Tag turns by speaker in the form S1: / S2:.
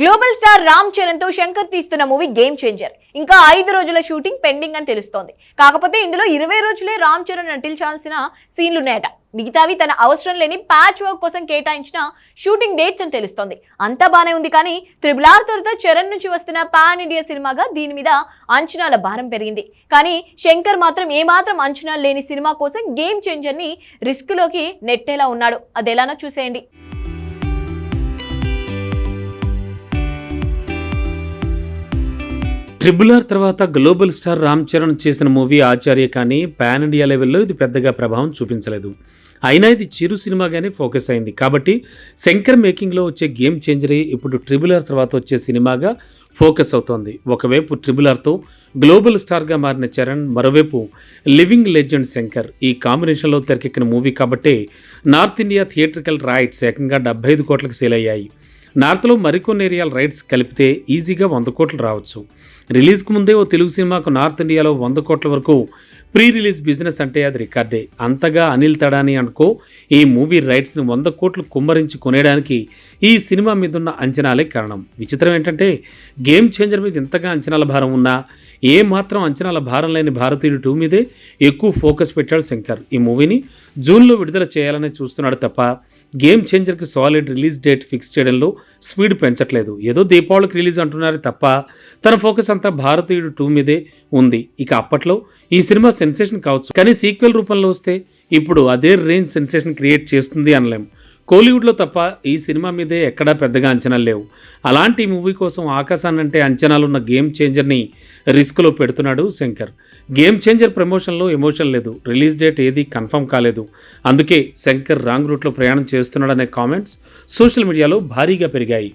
S1: Global star Ram చరణ్తో శంకర్ తీస్తున్న movie game changer ఇంకా ఐదు రోజుల షూటింగ్ పెండింగ్ అని తెలుస్తోంది. కాకపోతే ఇందులో ఇరవై రోజులే రామ్ చరణ్ నటించాల్సిన సీన్లు ఉన్నాయట మిగతావి తన అవసరం లేని ప్యాచ్ వర్క్ కోసం కేటాయించిన షూటింగ్ డేట్స్ అని తెలుస్తోంది. అంతా బానే ఉంది కానీ త్రిబుల్ ఆర్ తర్వాత చరణ్ నుంచి వస్తున్న పాన్ ఇండియా సినిమాగా దీని మీద అంచనాల భారం పెరిగింది. కానీ శంకర్ మాత్రం ఏమాత్రం అంచనాలు లేని సినిమా కోసం గేమ్ చేంజర్ని రిస్క్లోకి నెట్టేలా ఉన్నాడు. అది ఎలానో చూసేయండి.
S2: ట్రిబుల్ ఆర్ తర్వాత గ్లోబల్ స్టార్ రామ్ చరణ్ చేసిన మూవీ ఆచార్య కానీ పాన్ ఇండియా లెవెల్లో ఇది పెద్దగా ప్రభావం చూపించలేదు. అయినా ఇది చిరు సినిమాగానే ఫోకస్ అయింది. కాబట్టి శంకర్ మేకింగ్లో వచ్చే గేమ్ చేంజరే ఇప్పుడు ట్రిబుల్ ఆర్ తర్వాత వచ్చే సినిమాగా ఫోకస్ అవుతోంది. ఒకవైపు ట్రిబుల్ ఆర్తో గ్లోబల్ స్టార్గా మారిన చరణ్ మరోవైపు లివింగ్ లెజెండ్ శంకర్. ఈ కాంబినేషన్లో తెరకెక్కిన మూవీ కాబట్టే నార్త్ ఇండియా థియేట్రికల్ రైట్స్ ఏకంగా డెబ్బై ఐదు కోట్లకు సేల్ అయ్యాయి. నార్త్లో మరికొన్ని ఏరియాల రైట్స్ కలిపితే ఈజీగా వంద కోట్లు రావచ్చు. రిలీజ్కు ముందే ఓ తెలుగు సినిమాకు నార్త్ ఇండియాలో వంద కోట్ల వరకు ప్రీ రిలీజ్ బిజినెస్ అంటే అది రికార్డే. అంతగా అనిల్ తడాని అనుకో ఈ మూవీ రైట్స్ని వంద కోట్లు కుమ్మరించి కొనేయడానికి ఈ సినిమా మీద ఉన్న అంచనాలే కారణం. విచిత్రం ఏంటంటే గేమ్ చేంజర్ మీద ఇంతగా అంచనాల భారం ఉన్నా ఏ మాత్రం అంచనాల భారం లేని భారతీయుడు టూ మీదే ఎక్కువ ఫోకస్ పెట్టాడు శంకర్. ఈ మూవీని జూన్లో విడుదల చేయాలని చూస్తున్నాడు తప్ప గేమ్ చేంజర్కి సాలిడ్ రిలీజ్ డేట్ ఫిక్స్ చేయడంలో స్పీడ్ పెంచట్లేదు. ఏదో దీపావళికి రిలీజ్ అంటున్నారు తప్ప తన ఫోకస్ అంతా భారతీయుడు టూ మీదే ఉంది. ఇక అప్పట్లో ఈ సినిమా సెన్సేషన్ కావచ్చు. కానీ సీక్వెల్ రూపంలో వస్తే ఇప్పుడు అదే రేంజ్ సెన్సేషన్ క్రియేట్ చేస్తుంది అనలేం. కోలీవుడ్లో తప్ప ఈ సినిమా మీదే ఎక్కడా పెద్దగా అంచనాలు లేవు. అలాంటి మూవీ కోసం ఆకాశాన్నంటే అంచనాలున్న గేమ్ చేంజర్ని రిస్క్లో పెడుతున్నాడు శంకర్. గేమ్ చేంజర్ ప్రమోషన్లో ఎమోషన్ లేదు. రిలీజ్ డేట్ ఏది కన్ఫర్మ్ కాలేదు. అందుకే శంకర్ రాంగ్ రూట్లో ప్రయాణం చేస్తున్నాడనే కామెంట్స్ సోషల్ మీడియాలో భారీగా పెరిగాయి.